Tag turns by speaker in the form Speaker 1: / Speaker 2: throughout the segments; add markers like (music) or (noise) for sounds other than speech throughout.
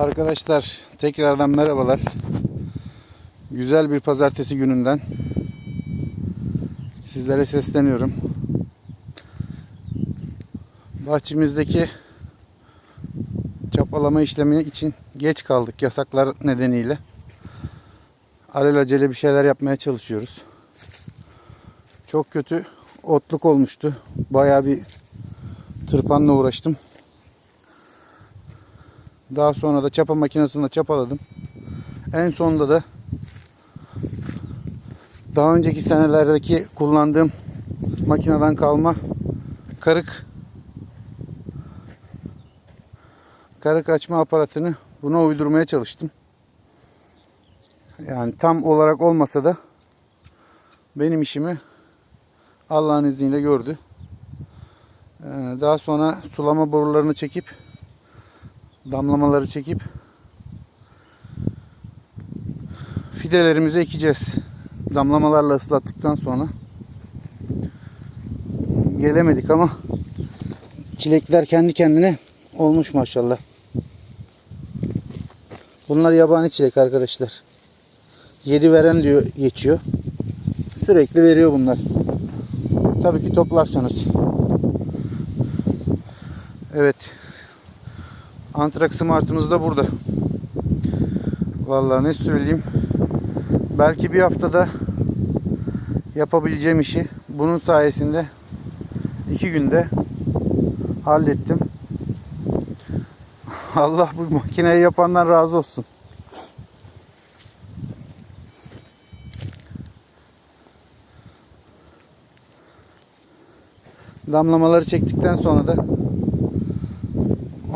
Speaker 1: Arkadaşlar tekrardan merhabalar. Güzel bir pazartesi gününden sizlere sesleniyorum. Bahçemizdeki çapalama işlemi için geç kaldık yasaklar nedeniyle. Alelacele bir şeyler yapmaya çalışıyoruz. Çok kötü otluk olmuştu. Bayağı bir tırpanla uğraştım. Daha sonra da çapa makinesinde çapaladım. En sonunda da daha önceki senelerdeki kullandığım makineden kalma karık karık açma aparatını buna uydurmaya çalıştım. Yani tam olarak olmasa da benim işimi Allah'ın izniyle gördü. Ee, Daha sonra sulama borularını çekip damlamaları çekip fidelerimizi ekeceğiz. Damlamalarla ıslattıktan sonra gelemedik ama çilekler kendi kendine olmuş maşallah. Bunlar yabani çilek arkadaşlar. Yedi veren diyor geçiyor. Sürekli veriyor bunlar. Tabii ki toplarsanız. Evet. Antrak Smart'ımız da burada. Vallahi ne söyleyeyim. Belki bir haftada yapabileceğim işi bunun sayesinde iki günde hallettim. (laughs) Allah bu makineyi yapandan razı olsun. Damlamaları çektikten sonra da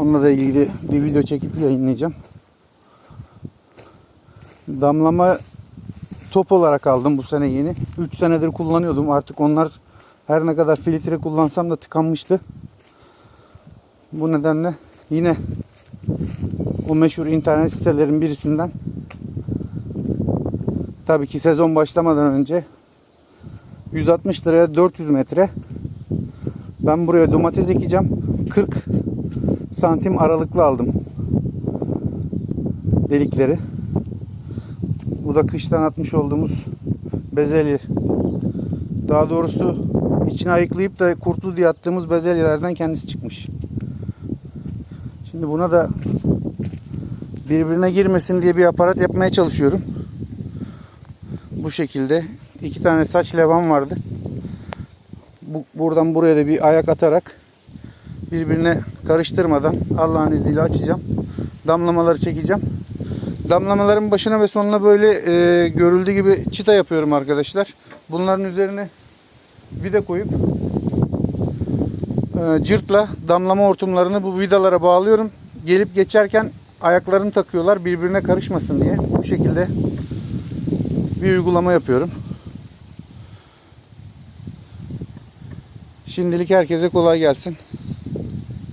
Speaker 1: onunla da ilgili bir video çekip yayınlayacağım. Damlama top olarak aldım bu sene yeni. 3 senedir kullanıyordum. Artık onlar her ne kadar filtre kullansam da tıkanmıştı. Bu nedenle yine o meşhur internet sitelerin birisinden tabii ki sezon başlamadan önce 160 liraya 400 metre ben buraya domates ekeceğim. 40 santim aralıklı aldım. Delikleri. Bu da kıştan atmış olduğumuz bezelye. Daha doğrusu içine ayıklayıp da kurtlu diye attığımız bezelyelerden kendisi çıkmış. Şimdi buna da birbirine girmesin diye bir aparat yapmaya çalışıyorum. Bu şekilde iki tane saç levan vardı. Bu, buradan buraya da bir ayak atarak birbirine karıştırmadan Allah'ın izniyle açacağım. Damlamaları çekeceğim. Damlamaların başına ve sonuna böyle e, görüldüğü gibi çıta yapıyorum arkadaşlar. Bunların üzerine vida koyup e, cırtla damlama hortumlarını bu vidalara bağlıyorum. Gelip geçerken ayaklarını takıyorlar birbirine karışmasın diye. Bu şekilde bir uygulama yapıyorum. Şimdilik herkese kolay gelsin.